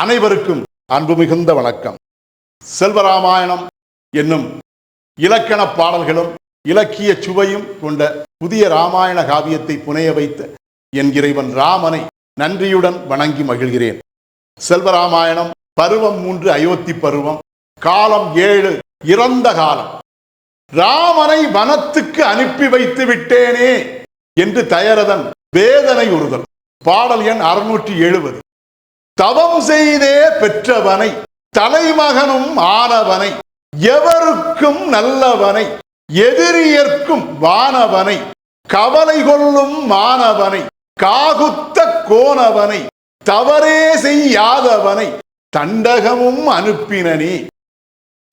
அனைவருக்கும் அன்பு மிகுந்த வணக்கம். செல்வராமாயணம் என்னும் இலக்கண பாடல்களும் இலக்கிய சுவையும் கொண்ட புதிய ராமாயண காவியத்தை புனைய வைத்த என் இறைவன் ராமனை நன்றியுடன் வணங்கி மகிழ்கிறேன். செல்வராமாயணம் பருவம் மூன்று அயோத்தி பருவம் காலம் ஏழு இறந்த காலம். ராமனை வனத்துக்கு அனுப்பி வைத்து விட்டேனே என்று தயரதன் வேதனை உறுதல். பாடல் எண் அறுநூற்றி எழுபது தவம் செய்தே பெற்றவனை தலைமகனும் ஆனவனை எவருக்கும் நல்லவனை எதிரியர்க்கும் வானவனை கவலை கொள்ளும் மாணவனை காகுத்த கோணவனை தவறே செய்யாதவனை தண்டகமும் அனுப்பினனே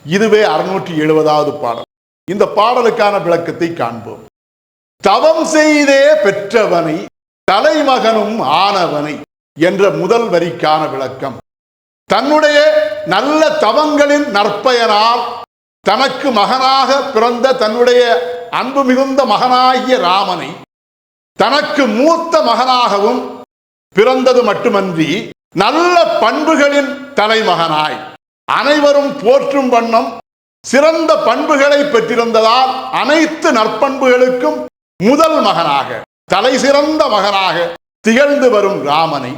இதுவே அறுநூற்றி எழுபதாவது பாடல். இந்த பாடலுக்கான விளக்கத்தை காண்போம். தவம் செய்தே பெற்றவனை தலைமகனும் ஆனவனை என்ற முதல் வரிக்கான விளக்கம். தன்னுடைய நல்ல தவங்களின் நற்பயனால் தனக்கு மகனாக பிறந்த தன்னுடைய அன்பு மிகுந்த மகனாகிய ராமனை தனக்கு மூத்த மகனாகவும் பிறந்தது மட்டுமன்றி நல்ல பண்புகளின் தலைமகனாய். அனைவரும் போற்றும் வண்ணம் சிறந்த பண்புகளை பெற்றிருந்ததால் அனைத்து நற்பண்புகளுக்கும் முதல் மகனாக தலை சிறந்த மகனாக திகழ்ந்து வரும் ராமனை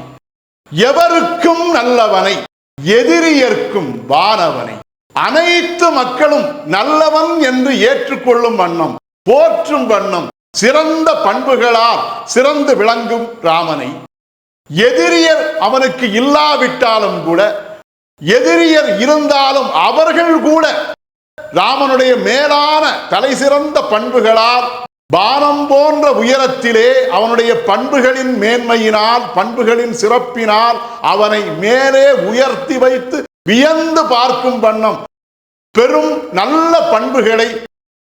எவருக்கும் நல்லவனை எதிரியர்க்கும் வானவனை அனைத்து மக்களும் நல்லவன் என்று ஏற்றுக்கொள்ளும் வண்ணம் போற்றும் வண்ணம் சிறந்த பண்புகளால் சிறந்து விளங்கும் ராமனை. எதிரியர் அவனுக்கு இல்லாவிட்டாலும் கூட எதிரியர் இருந்தாலும் அவர்கள் கூட ராமனுடைய மேலான தலை சிறந்த பண்புகளால் வானம் போன்ற உயரத்திலே அவனுடைய பண்புகளின் மேன்மையினால் பண்புகளின் சிறப்பினால் அவனை மேலே உயர்த்தி வைத்து வியந்து பார்க்கும் வண்ணம். பெரும் நல்ல பண்புகளை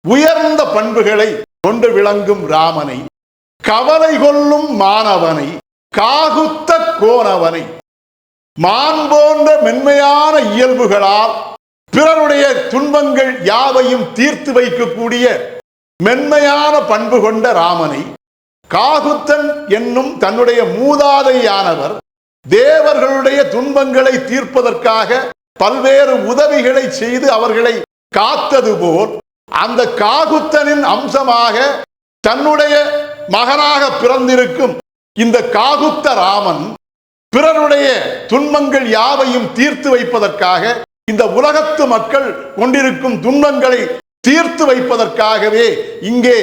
உயர்ந்த பண்புகளை கொண்டு விளங்கும் ராமனை. கவலை கொள்ளும் மாணவனை காகுத்த கோணவனை. மான் போன்ற மென்மையான இயல்புகளால் பிறருடைய துன்பங்கள் யாவையும் தீர்த்து வைக்கக்கூடிய மென்மையான பண்பு கொண்ட ராமனை காகுத்தன் என்னும் தன்னுடைய மூதாதையானவர் தேவர்களுடைய துன்பங்களை தீர்ப்பதற்காக பல்வேறு உதவிகளை செய்து அவர்களை காத்தது போல் அந்த காகுத்தனின் அம்சமாக தன்னுடைய மகனாக பிறந்திருக்கும் இந்த காகுத்த ராமன் பிறருடைய துன்பங்கள் யாவையும் தீர்த்து வைப்பதற்காக இந்த உலகத்து மக்கள் கொண்டிருக்கும் துன்பங்களை தீர்த்து வைப்பதற்காகவே இங்கே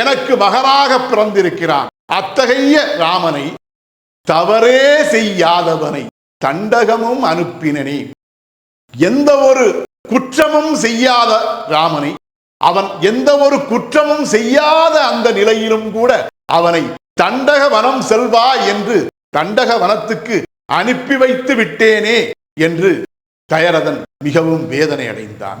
எனக்கு மகனாக பிறந்திருக்கிறான். அத்தகைய ராமனை தவறே செய்யாதவனை தண்டகமும் அனுப்பினனே. எந்த ஒரு குற்றமும் செய்யாத ராமனை அவன் எந்த ஒரு குற்றமும் செய்யாத அந்த நிலையிலும் கூட அவனை தண்டக வனம் செல்வா என்று தண்டக வனத்துக்கு அனுப்பி வைத்து விட்டேனே என்று தயரதன் மிகவும் வேதனை அடைந்தான்.